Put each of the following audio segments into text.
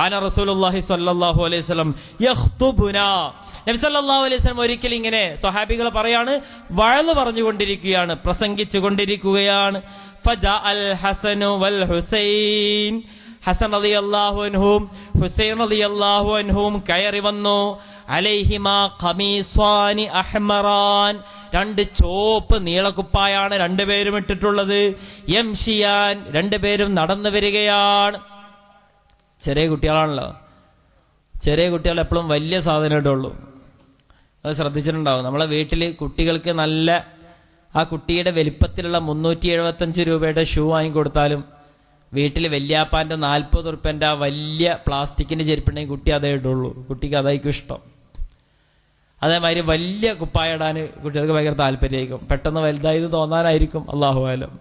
കാന റസൂലുള്ളാഹി സ്വല്ലല്ലാഹു അലൈഹി വസല്ലം യഖ്തുബുന. നബി സല്ലല്ലാഹു അലൈഹി വസല്ലം ഒരിക്കൽ ഇങ്ങനെ സ്വഹാബികൾ പറയാണ് വഴൽ പറഞ്ഞുകൊണ്ടിരിക്കുകയാണ് പ്രസംഗിച്ചു കൊണ്ടിരിക്കുകയാണ് ഹസനു വൽ ഹുസൈൻ. ഹസൻ റളിയല്ലാഹു അൻഹും ഹുസൈൻ റളിയല്ലാഹു അൻഹും കയറി വന്നു. അലൈഹിമാ ഖമീസാനി അഹ്മറാൻ. രണ്ട് ചോപ്പ് നീളക്കുപ്പായാണ് രണ്ടുപേരും ഇട്ടിട്ടുള്ളത്. യംഷിയാൻ രണ്ടുപേരും നടന്നു വരികയാണ്. ചെറിയ കുട്ടികളാണല്ലോ. ചെറിയ കുട്ടികൾ എപ്പോഴും വലിയ സാധനം ഇടുള്ളൂ. അത് ശ്രദ്ധിച്ചിട്ടുണ്ടാവും. നമ്മളെ വീട്ടിൽ കുട്ടികൾക്ക് നല്ല ആ കുട്ടിയുടെ വലിപ്പത്തിലുള്ള മുന്നൂറ്റി എഴുപത്തഞ്ച് രൂപയുടെ ഷൂ വാങ്ങിക്കൊടുത്താലും വീട്ടിൽ വല്യാപ്പാന്റെ നാൽപ്പത് ഉറുപ്പ്യന്റെ ആ വലിയ പ്ലാസ്റ്റിക്കിന്റെ ചെരുപ്പുണ്ടെങ്കിൽ കുട്ടി അതേ ഇടുള്ളൂ. കുട്ടിക്ക് അതായിരിക്കും ഇഷ്ടം. അതേമാതിരി വലിയ കുപ്പായ ഇടാൻ കുട്ടികൾക്ക് ഭയങ്കര താല്പര്യമായിരിക്കും. പെട്ടെന്ന് വലുതായത് തോന്നാനായിരിക്കും. അള്ളാഹു ആലം.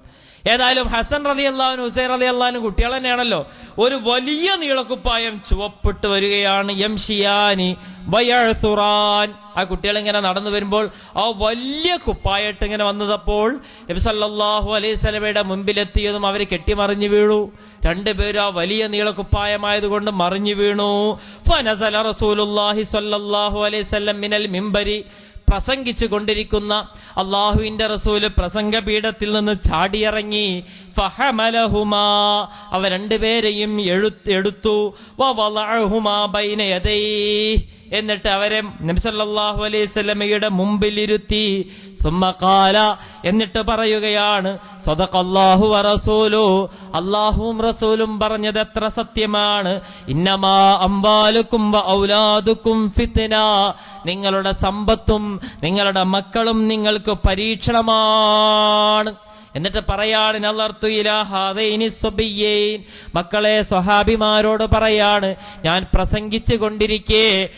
ഏതായാലും ഹസൻ റതി അള്ളാഹുനും ഹുസൈൻ റതി അള്ളാഹുനും കുട്ടികൾ തന്നെയാണല്ലോ. ഒരു വലിയ നീളക്കുപ്പായം ചുവപ്പിട്ട് വരികയാണ് എം ഷിയാനി വയഴ്സുറാൻ ആ കുട്ടികൾ ഇങ്ങനെ നടന്നു വരുമ്പോൾ ആ വലിയ കുപ്പായിട്ട് ഇങ്ങനെ വന്നതപ്പോൾ നബി സല്ലല്ലാഹു അലൈഹി സ്വലമയുടെ മുമ്പിലെത്തിയതും അവർ കെട്ടിമറിഞ്ഞു വീണു. രണ്ടുപേരും ആ വലിയ നീളക്കുപ്പായമായതുകൊണ്ട് മറിഞ്ഞു വീണു. ഫനസല സല്ലല്ലാഹു അലൈഹി മിനൽ മിമ്പരി പ്രസംഗിച്ചു കൊണ്ടിരിക്കുന്ന അള്ളാഹുവിന്റെ റസൂൽ പ്രസംഗപീഠത്തിൽ നിന്ന് ചാടിയിറങ്ങി ഫഹമലഹുമാ അവ രണ്ടുപേരെയും എഴു എന്നിട്ട് അവരെ നബിസല്ലാഹു അലൈഹി സ്വലമയുടെ മുമ്പിലിരുത്തി സുമ്മക്കാല എന്നിട്ട് പറയുകയാണ് സ്വതക്കല്ലാഹു റസൂലു. അള്ളാഹുവും റസൂലും പറഞ്ഞത് എത്ര സത്യമാണ്? ഇന്നമാ അമ്പാലുക്കും ഔലാദുക്കും ഫിത്ന. നിങ്ങളുടെ സമ്പത്തും നിങ്ങളുടെ മക്കളും നിങ്ങൾക്ക് പരീക്ഷണമാണ്. എന്നിട്ട് പറയാണ് മക്കളെ സ്വഹാബിമാരോട് പറയാണ് ഞാൻ പ്രസംഗിച്ചു കൊണ്ടിരിക്കേ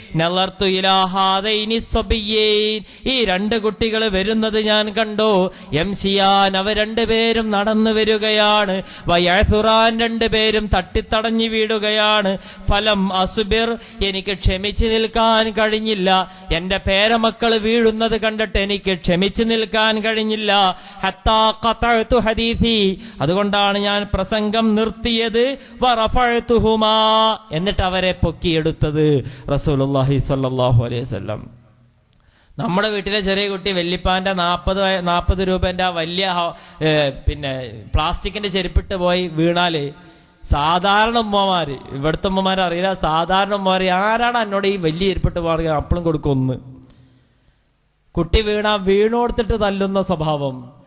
ഈ രണ്ട് കുട്ടികൾ വരുന്നത് ഞാൻ കണ്ടു. എം സിയാൻ അവ രണ്ടുപേരും നടന്നു വരികയാണ്. വയസുറാൻ രണ്ടുപേരും തട്ടിത്തടഞ്ഞു വീടുകയാണ്. ഫലം അസുബിർ എനിക്ക് ക്ഷമിച്ചു നിൽക്കാൻ കഴിഞ്ഞില്ല. എന്റെ പേരമക്കൾ വീഴുന്നത് കണ്ടിട്ട് എനിക്ക് ക്ഷമിച്ചു നിൽക്കാൻ കഴിഞ്ഞില്ല. ഖതഅതു ഹദീസി. അതുകൊണ്ടാണ് ഞാൻ പ്രസംഗം നിർത്തിയത്. വറഫഅതുഹുമാ എന്നിട്ട് അവരെ പൊക്കിയെടുത്തത് റസൂലുള്ളാഹി സ്വല്ലല്ലാഹു അലൈഹി വസല്ലം. നമ്മുടെ വീട്ടിലെ ചെറിയ കുട്ടി വെല്ലിപ്പാന്റെ നാൽപ്പത് നാൽപ്പത് രൂപന്റെ വലിയ പിന്നെ പ്ലാസ്റ്റിക്കിന്റെ ചെരുപ്പിട്ട് പോയി വീണാൽ സാധാരണ ഉമ്മമാര് ഇവിടുത്തെ ഉമ്മമാര് അറിയില്ല. സാധാരണ ഉമ്മമാര് ആരാണ് എന്നോട് ഈ വലിയ ചെരുപ്പിട്ട് പോകുക അപ്പളും കൊടുക്കും ഒന്ന്. കുട്ടി വീണ വീണോടുത്തിട്ട് തല്ലുന്ന സ്വഭാവം.